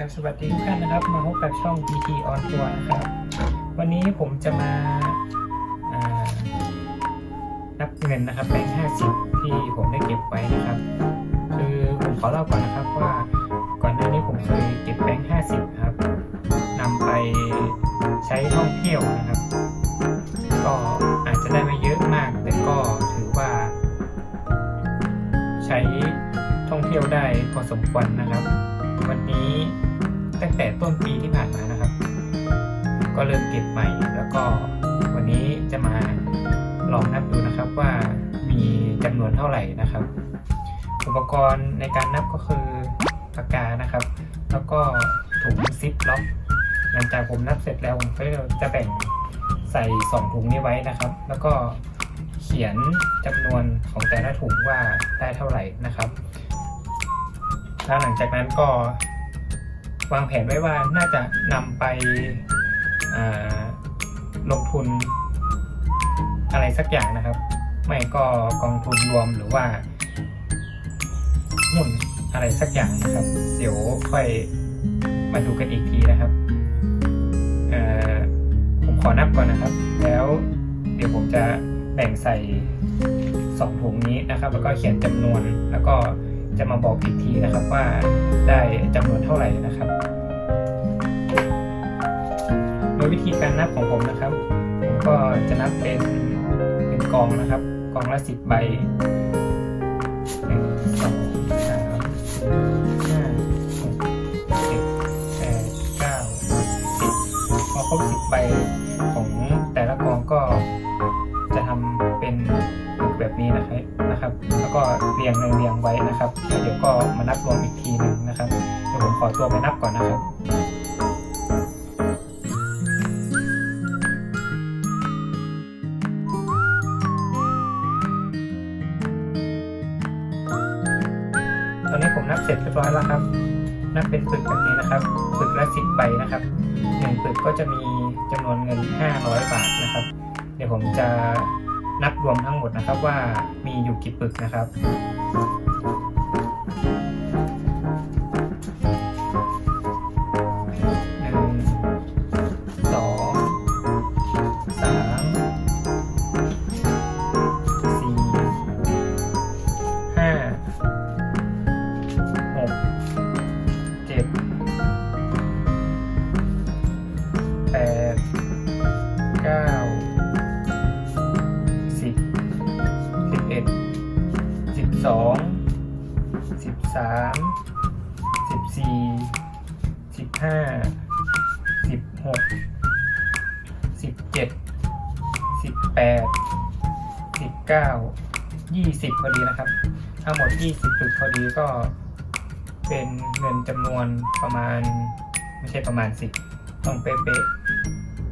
ครับสวัสดีทุกท่านนะครับมาพบกับช่อง PT on ตัวนะครับ วันนี้ผมจะมาานับเงินนะครับแบงค์ห้าสิบที่ผมได้เก็บไว้นะครับ คือผมขอเล่าก่อนนะครับว่าก่อนหน้านี้ผมเคยเก็บแบงค์ห้าสิบครับนำไปใช้ท่องเที่ยวนะครับ ก็อาจจะได้ไม่เยอะมาก แต่ก็ถือว่า ใช้ท่องเที่ยวได้พอสมควรนะครับวันนี้ ตั้งแต่ต้นปีที่ผ่านมานะครับ ก็เริ่มเก็บใหม่ แล้วก็วันนี้จะมาลองนับดูนะครับว่ามีจำนวนเท่าไหร่นะครับ อุปกรณ์ในการนับก็คือปากกานะครับ แล้วก็ถุงซิปล็อกหลังจากผมนับเสร็จแล้วผมก็จะแบ่งใส่สองถุงนี้ไว้นะครับ แล้วก็เขียนจำนวนของแต่ละถุงว่าได้เท่าไหร่นะครับ แล้วหลังจากนั้นก็ วางแผนไว้ว่าน่าจะนำไปลงทุนอะไรสักอย่างนะครับ ไม่ก็กองทุนรวมหรือว่าหุ้นอะไรสักอย่างนะครับ เดี๋ยวค่อยมาดูกันอีกทีนะครับผมขอนับก่อนนะครับ แล้วเดี๋ยวผมจะแบ่งใส่สองถุงนี้นะครับ แล้วก็เขียนจำนวนแล้วก็ จะมาบอกอีกทีนะครับว่าได้จำนวนเท่าไหร่นะครับ โดยวิธีการนับของผมนะครับ ผมก็จะนับเป็นเป็นกองนะครับ กองละสิบใบหนึ่งสองสามสี่ห้าหกเจ็ดแปดเก้าสิบพอครบสิบใบ รียงเรียงไว้นะครับ เดี๋ยวก็มานับรวมอีกทีหนึ่งนะครับ เดี๋ยวผมขอตัวไปนับก่อนนะครับตอนนี้ผมนับเสร็จเรียบร้อยแล้วครับ นับเป็นปึกแบบนี้นะครับปึกละสิบใบนะครับหนึ่งปึกก็จะมีจำนวนเงิน 500 บาทนะครับ เดี๋ยวผมจะนับรวมทั้งหมดนะครับว่ามีอยู่กี่ปึกนะครับ ห สิบสามสิบสี่สิบห้าสิบหกสิบเจ็ดสิบแปดสิบเก้ายี่สิบพอดีนะครับ ทั้งหมด20ปึกพอดีก็เป็นเงินจำนวนประมาณ ไม่ใช่ประมาณสิต้องเป๊ะ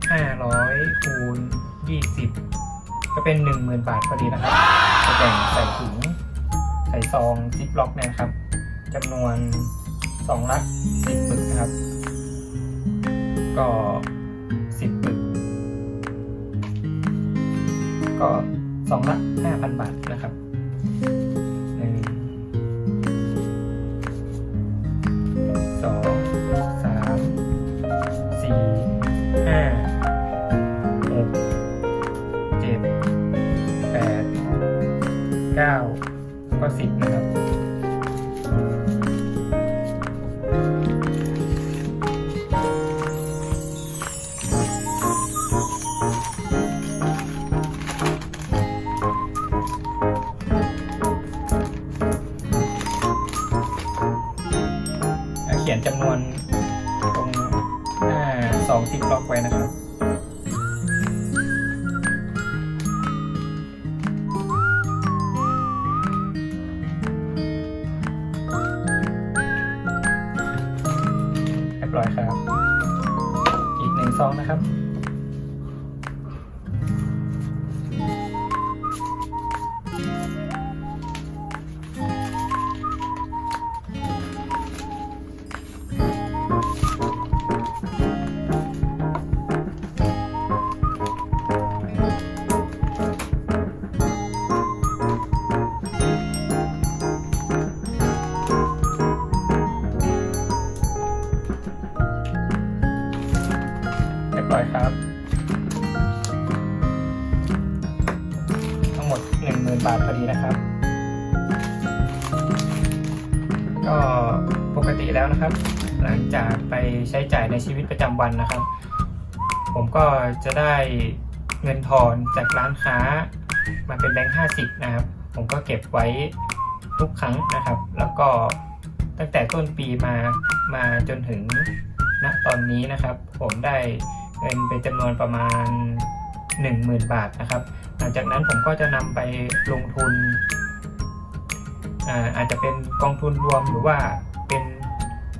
ๆ500คูณ20ก็เป็น10,000บาทพอดีนะครับจะแบ่งใส่ถุง ส่ซองซิปล็อกเนี่ยนะครับจำนวนซองละ10ปึกนะครับ ก็10ปึก ก็ซองละ5,000บาทนะครับหนึ่งสองสามสี่ห้า ก็สิบนะครับเขียนจำนวนตรงหน้าสองซิปล็อกไว้นะครับ รียบร้อยครับ อีกหนึ่งซองนะครับ ร้อยครับ ทั้งหมดหนึ่งหมื่นบาทพอดีนะครับ ก็ปกติแล้วนะครับ หลังจากไปใช้จ่ายในชีวิตประจำวันนะครับ ผมก็จะได้เงินทอนจากร้านค้ามาเป็นแบงค์ห้าสิบนะครับ ผมก็เก็บไว้ทุกครั้งนะครับ แล้วก็ตั้งแต่ต้นปีมามาจนถึงณตอนนี้นะครับ ผมได้ เงินเป็นจำนวนประมาณ 10,000 บาทนะครับ หลังจากนั้นผมก็จะนำไปลงทุนอาอาจจะเป็นกองทุนรวมหรือว่าเป็น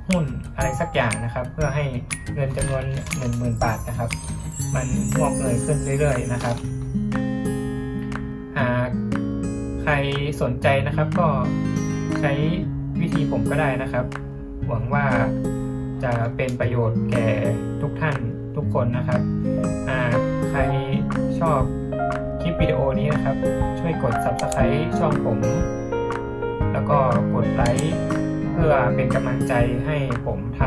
หุ้นอะไรสักอย่างนะครับ เพื่อให้เงินจำนวน 10,000 บาทนะครับ มันงอกเงยขึ้นเรื่อยๆนะครับหากใครสนใจนะครับก็ใช้วิธีผมก็ได้นะครับ หวังว่าจะเป็นประโยชน์แก่ทุกท่าน ทุกคนนะครับใครชอบคลิปวิดีโอนี้นะครับ ช่วยกด Subscribe ช่องผม แล้วก็กดไลค์เพื่อเป็นกำลังใจให้ผมท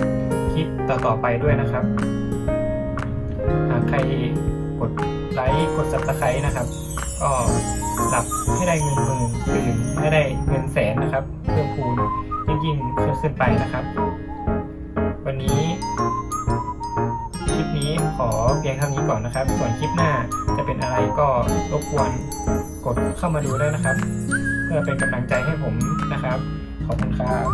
ำคลิปต่อๆไปด้วยนะครับ หากใครกดไลค์กด Subscribe นะครับ ก็หลับให้ได้เงินหมื่นตื่นให้ได้เงินแสนนะครับ เพิ่มพูนยิ่งยิ่งๆขึ้นไปนะครับ วันนี้ อเพียงเท่านี้ก่อนนะครับ ส่วนคลิปหน้าจะเป็นอะไรก็รบกวนกดเข้ามาดูได้นะครับ เพื่อเป็นกำลังใจให้ผมนะครับ ขอบคุณครับ